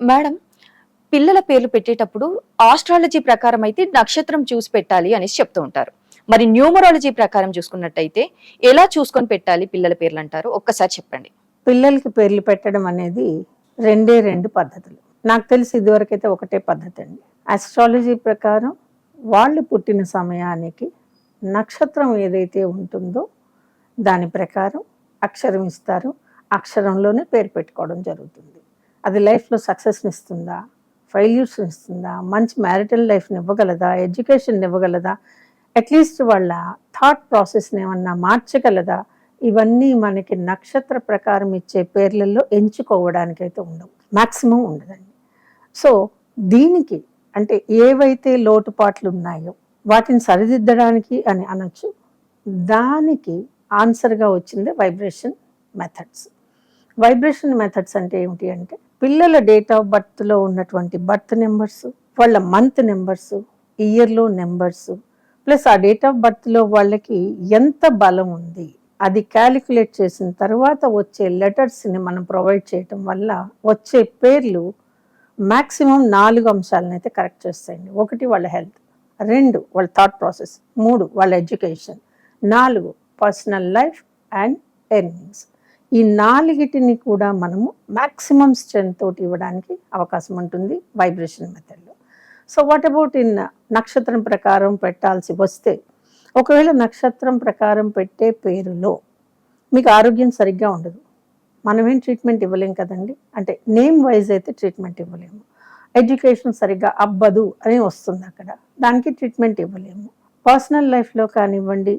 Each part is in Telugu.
మేడం పిల్లల పేర్లు పెట్టేటప్పుడు ఆస్ట్రాలజీ ప్రకారం అయితే నక్షత్రం చూసి పెట్టాలి అనేసి చెప్తూ ఉంటారు. మరి న్యూమరాలజీ ప్రకారం చూసుకున్నట్టయితే ఎలా చూసుకొని పెట్టాలి పిల్లల పేర్లు అంటారు? ఒక్కసారి చెప్పండి. పిల్లలకి పేర్లు పెట్టడం అనేది రెండే రెండు పద్ధతులు. నాకు తెలిసి ఇదివరకైతే ఒకటే పద్ధతి అండి. ఆస్ట్రాలజీ ప్రకారం వాళ్ళు పుట్టిన సమయానికి నక్షత్రం ఏదైతే ఉంటుందో దాని ప్రకారం అక్షరం ఇస్తారు. అక్షరంలోనే పేరు పెట్టుకోవడం జరుగుతుంది. అది లైఫ్లో సక్సెస్ని ఇస్తుందా? ఫెయిల్యూర్స్ని ఇస్తుందా? మంచి మ్యారిటల్ లైఫ్ని ఇవ్వగలదా? ఎడ్యుకేషన్ ఇవ్వగలదా? అట్లీస్ట్ వాళ్ళ థాట్ ప్రాసెస్ని ఏమన్నా మార్చగలదా? ఇవన్నీ మనకి నక్షత్ర ప్రకారం ఇచ్చే పేర్లలో ఎంచుకోవడానికి అయితే ఉండవు. మ్యాక్సిమం ఉండదండి. సో దీనికి అంటే ఏవైతే లోటుపాట్లు ఉన్నాయో వాటిని సరిదిద్దడానికి అని అనొచ్చు. దానికి ఆన్సర్గా వచ్చింది వైబ్రేషన్ మెథడ్స్. వైబ్రేషన్ మెథడ్స్ అంటే ఏమిటి అంటే పిల్లల డేట్ ఆఫ్ బర్త్లో ఉన్నటువంటి బర్త్ నెంబర్స్ వాళ్ళ మంత్ నెంబర్స్ ఇయర్లో నెంబర్స్ ప్లస్ ఆ డేట్ ఆఫ్ బర్త్లో వాళ్ళకి ఎంత బలం ఉంది అది క్యాలిక్యులేట్ చేసిన తర్వాత వచ్చే లెటర్స్ని మనం ప్రొవైడ్ చేయటం వల్ల వచ్చే పేర్లు మ్యాక్సిమం నాలుగు అంశాలను అయితే కరెక్ట్ చేస్తాయండి. ఒకటి వాళ్ళ హెల్త్ రెండు వాళ్ళ థాట్ ప్రాసెస్ మూడు వాళ్ళ ఎడ్యుకేషన్ నాలుగు పర్సనల్ లైఫ్ అండ్ ఎర్నింగ్స్. ఈ నాలుగిటిని కూడా మనము మ్యాక్సిమం స్ట్రెంత్ తోటి ఇవ్వడానికి అవకాశం ఉంటుంది వైబ్రేషన్ మెథడ్లో. సో వాట్ అబౌట్ ఇన్ నక్షత్రం ప్రకారం పెట్టాల్సి వస్తే ఒకవేళ నక్షత్రం ప్రకారం పెట్టే పేరులో మీకు ఆరోగ్యం సరిగ్గా ఉండదు మనమేం ట్రీట్మెంట్ ఇవ్వలేం కదండి? అంటే నేమ్ వైజ్ అయితే ట్రీట్మెంట్ ఇవ్వలేము. ఎడ్యుకేషన్ సరిగ్గా అబ్బదు అని వస్తుంది అక్కడ. దానికి ట్రీట్మెంట్ ఇవ్వలేము. పర్సనల్ లైఫ్లో కానివ్వండి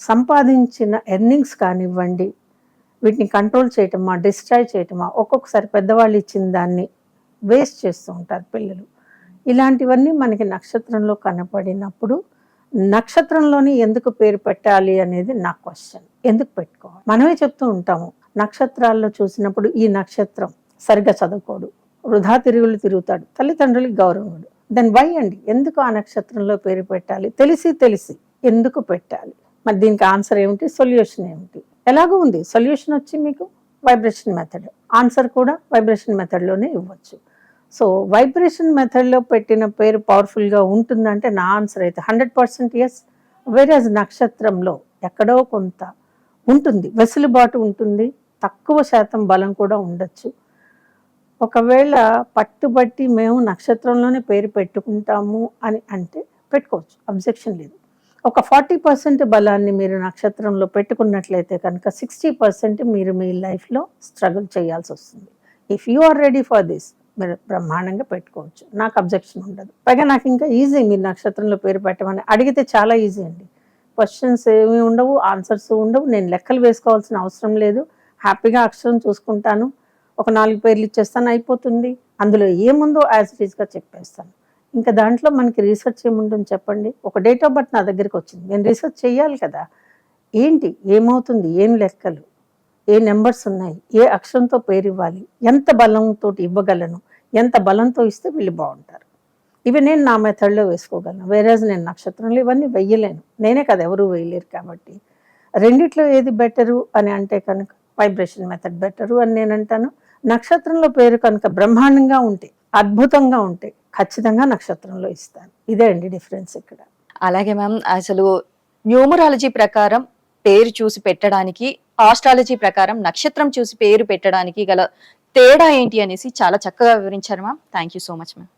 సంపాదించిన ఎర్నింగ్స్ కానివ్వండి వీటిని కంట్రోల్ చేయటమా డిస్ట్రాయ్ చేయటమా ఒక్కొక్కసారి పెద్దవాళ్ళు ఇచ్చిన దాన్ని వేస్ట్ చేస్తూ ఉంటారు పిల్లలు. ఇలాంటివన్నీ మనకి నక్షత్రంలో కనపడినప్పుడు నక్షత్రంలోని ఎందుకు పేరు పెట్టాలి అనేది నా క్వశ్చన్ ఎందుకు పెట్టుకోవాలి? మనమే చెప్తూ ఉంటాము నక్షత్రాల్లో చూసినప్పుడు ఈ నక్షత్రం సరిగ్గా చదువుకోడు వృధా తిరుగులు తిరుగుతాడు తల్లిదండ్రులకి గౌరవముడు దెన్ వై అండి? ఎందుకు ఆ నక్షత్రంలో పేరు పెట్టాలి? తెలిసి తెలిసి ఎందుకు పెట్టాలి? మరి దీనికి ఆన్సర్ ఏమిటి? సొల్యూషన్ ఏమిటి? ఎలాగో ఉంది. సొల్యూషన్ వచ్చి మీకు వైబ్రేషన్ మెథడ్. ఆన్సర్ కూడా వైబ్రేషన్ మెథడ్లోనే ఇవ్వచ్చు. సో వైబ్రేషన్ మెథడ్లో పెట్టిన పేరు పవర్ఫుల్గా ఉంటుందంటే నా ఆన్సర్ అయితే హండ్రెడ్ పర్సెంట్ ఎస్ వేరేజ్ నక్షత్రంలో ఎక్కడో కొంత ఉంటుంది. వెసులుబాటు ఉంటుంది. తక్కువ శాతం బలం కూడా ఉండొచ్చు. ఒకవేళ పట్టుబట్టి మేము నక్షత్రంలోనే పేరు పెట్టుకుంటాము అని అంటే పెట్టుకోవచ్చు. అబ్జెక్షన్ లేదు. ఒక ఫార్టీ పర్సెంట్ బలాన్ని మీరు నక్షత్రంలో పెట్టుకున్నట్లయితే కనుక సిక్స్టీ పర్సెంట్ మీరు మీ లైఫ్లో స్ట్రగుల్ చేయాల్సి వస్తుంది. If you are ready for this మీరు బ్రహ్మాండంగా పెట్టుకోవచ్చు. నాకు అబ్జెక్షన్ ఉండదు. పైగా నాకు ఇంకా ఈజీ మీరు నక్షత్రంలో పేరు పెట్టమని అడిగితే చాలా ఈజీ అండి. క్వశ్చన్స్ ఏమీ ఉండవు ఆన్సర్స్ ఉండవు. నేను లెక్కలు వేసుకోవాల్సిన అవసరం లేదు. హ్యాపీగా అక్షరం చూసుకుంటాను. ఒక నాలుగు పేర్లు ఇచ్చేస్తాను అయిపోతుంది. అందులో ఏముందో యాజ్ ఇట్ ఈస్గా చెప్పేస్తాను. ఇంకా దాంట్లో మనకి రీసెర్చ్ ఏముంటుంది చెప్పండి? ఒక డేట్ ఆఫ్ బర్త్ నా దగ్గరికి వచ్చింది. నేను రీసెర్చ్ చేయాలి కదా? ఏంటి? ఏమవుతుంది? ఏం లెక్కలు? ఏ నెంబర్స్ ఉన్నాయి? ఏ అక్షరంతో పేరు ఇవ్వాలి? ఎంత బలంతో ఇవ్వగలను? ఎంత బలంతో ఇస్తే వీళ్ళు బాగుంటారు? ఇవి నేను నా మెథడ్లో వేసుకోగలను. వేరేజ్ నేను నక్షత్రంలో ఇవన్నీ వెయ్యలేను నేనే కదా ఎవరు వేయలేరు కాబట్టి. రెండిట్లో ఏది బెటరు అని అంటే కనుక వైబ్రేషన్ మెథడ్ బెటరు అని నేను అంటాను. నక్షత్రంలో పేరు కనుక బ్రహ్మాండంగా ఉంటే అద్భుతంగా ఉంటే ఖచ్చితంగా నక్షత్రంలో ఇస్తాను. ఇదే అండి డిఫరెన్స్ ఇక్కడ. అలాగే మ్యామ్ అసలు న్యూమరాలజీ ప్రకారం పేరు చూసి పెట్టడానికి ఆస్ట్రాలజీ ప్రకారం నక్షత్రం చూసి పేరు పెట్టడానికి గల తేడా ఏంటి అనేసి చాలా చక్కగా వివరించారు ma'am. Thank you so much ma'am.